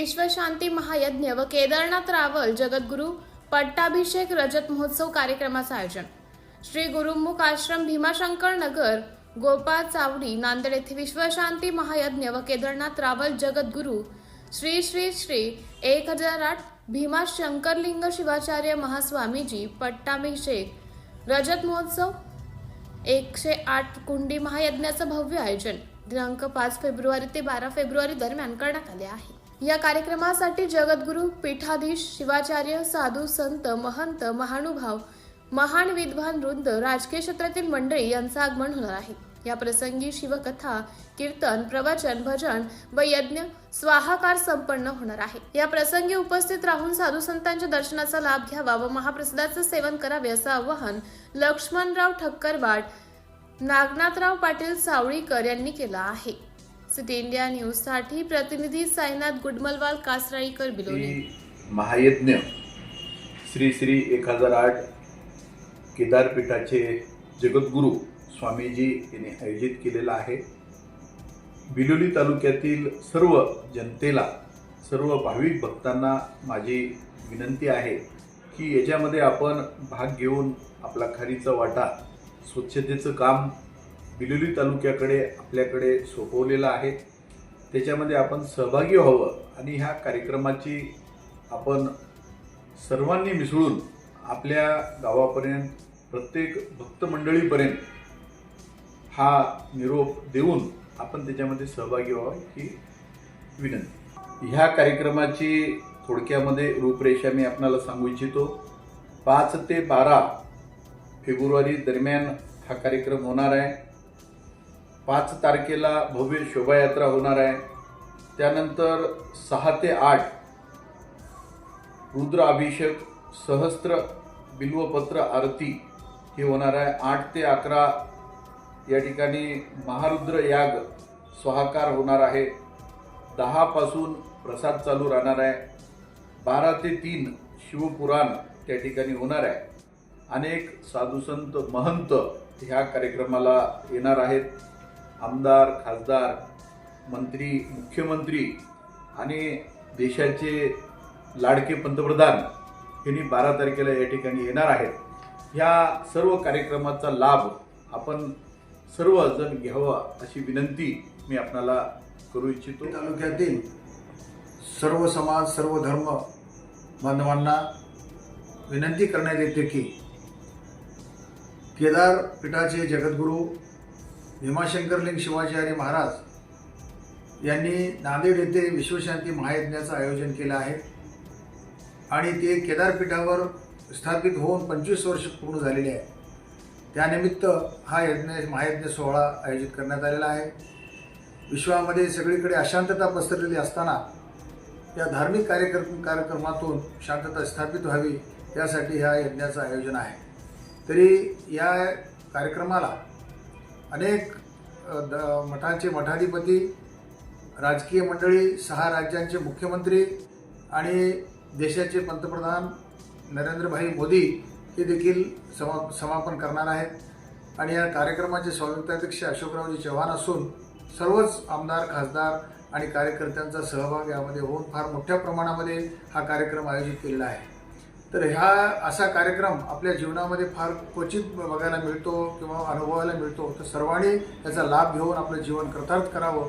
विश्वशांती महायज्ञ व केदारनाथ रावल जगद्गुरू पट्टाभिषेक रजत महोत्सव कार्यक्रमाचं आयोजन. श्री गुरुमुख आश्रम भीमाशंकर नगर गोपाळ चावडी नांदेड येथे विश्वशांती महायज्ञ व केदारनाथ रावल जगद्गुरू श्री श्री श्री एक हजार आठ भीमा शंकरलिंग शिवाचार्य महास्वामीजी पट्टाभिषेक रजत महोत्सव एकशे आठ कुंडी महायज्ञाचं भव्य आयोजन. दिनांक पाच फेब्रुवारी ते बारा फेब्रुवारी दरम्यान करण्यात आले आहे. या कार्यक्रमासाठी जगद्गुरू पीठाधीश शिवाचार्य साधू संत महंत महानुभाव महान विद्वान वृंद राजकीय क्षेत्रातील मंडळी यांचं आगमन होणार आहे. या प्रसंगी शिवकथा कीर्तन प्रवचन भजन व यज्ञ स्वाहाकार संपन्न होणार आहे. या प्रसंगी उपस्थित राहून साधू संतांच्या दर्शनाचा लाभ घ्यावा व महाप्रसादाचं सेवन करावे असं आवाहन लक्ष्मणराव ठक्करवाड नागनाथराव पाटील सावळीकर यांनी केलं आहे. सिटी इंडिया न्यूजसाठी प्रतिनिधी साईनाथ गुडमलवाल कासराईकर बिलोली. महायज्ञ श्री श्री एक हजार आठ केदारपीठाचे जगद्गुरू स्वामीजी यांनी आयोजित केलेला आहे. बिलोली तालुक्यातील सर्व जनतेला सर्व भाविक भक्तांना माझी विनंती आहे की याच्यामध्ये आपण भाग घेऊन आपला खारीचा वाटा स्वच्छतेचं काम बिलोली तालुक्याकडे आपल्याकडे सोपवलेलं आहे. त्याच्यामध्ये आपण सहभागी व्हावं आणि ह्या कार्यक्रमाची आपण सर्वांनी मिसळून आपल्या गावापर्यंत प्रत्येक भक्त मंडळीपर्यंत हा निरोप देऊन आपण त्याच्यामध्ये सहभागी व्हावं ही विनंती. ह्या कार्यक्रमाची थोडक्यामध्ये रूपरेषा मी आपणाला सांगू इच्छितो. पाच ते बारा फेब्रुवारी दरम्यान हा कार्यक्रम होणार आहे. पाच तारखेला भव्य शोभायात्रा होणार आहे. त्यानंतर सहा ते आठ रुद्र अभिषेक सहस्त्र बिल्वपत्र आरती ही होणार आहे. आठ ते अकरा या ठिकाणी महारुद्र याग स्वाहाकार होणार आहे. दहापासून प्रसाद चालू राहणार आहे. बारा ते तीन शिवपुराण त्या ठिकाणी होणार आहे. अनेक साधुसंत महंत ह्या कार्यक्रमाला येणार आहेत. आमदार खासदार मंत्री मुख्यमंत्री आणि देशाचे लाडके पंतप्रधान यांनी बारा तारखेला या ठिकाणी येणार आहेत. ह्या सर्व कार्यक्रमाचा लाभ आपण सर्वजण घ्यावा अशी विनंती मी आपणाला करू इच्छितो. तालुक्यातील सर्व समाज सर्व धर्म बांधवांना विनंती करण्यात येते की केदार पीठाचे जगद्गुरू भीमाशंकरलिंग शिवाचार्य महाराज यांनी नांदेड येथे विश्वशांती महायज्ञाचं आयोजन केलं आहे. आणि ते केदारपीठावर स्थापित होऊन पंचवीस वर्ष पूर्ण झालेले आहे त्यानिमित्त हा यज्ञ महायज्ञ सोहळा आयोजित करण्यात आलेला आहे. विश्वामध्ये सगळीकडे अशांतता पसरलेली असताना या धार्मिक कार्यक्रम कार्यक्रमातून शांतता स्थापित व्हावी यासाठी ह्या यज्ञाचं आयोजन आहे. तरी या कार्यक्रमाला अनेक द मठांचे मठाधिपती राजकीय मंडळी सहा राज्यांचे मुख्यमंत्री आणि देशाचे पंतप्रधान नरेंद्रभाई मोदी हे देखील समा समापन करणार आहेत. आणि या कार्यक्रमाचे स्वागताध्यक्ष अशोकरावजी चव्हाण असून सर्वच आमदार खासदार आणि कार्यकर्त्यांचा सहभाग यामध्ये होऊन फार मोठ्या प्रमाणामध्ये हा कार्यक्रम आयोजित केलेला आहे. तर ह्या असा कार्यक्रम आपल्या जीवनामध्ये फार क्वचित बघायला मिळतो किंवा अनुभवायला मिळतो. तर सर्वांनी याचा लाभ घेऊन आपलं जीवन कृतार्थ करावं.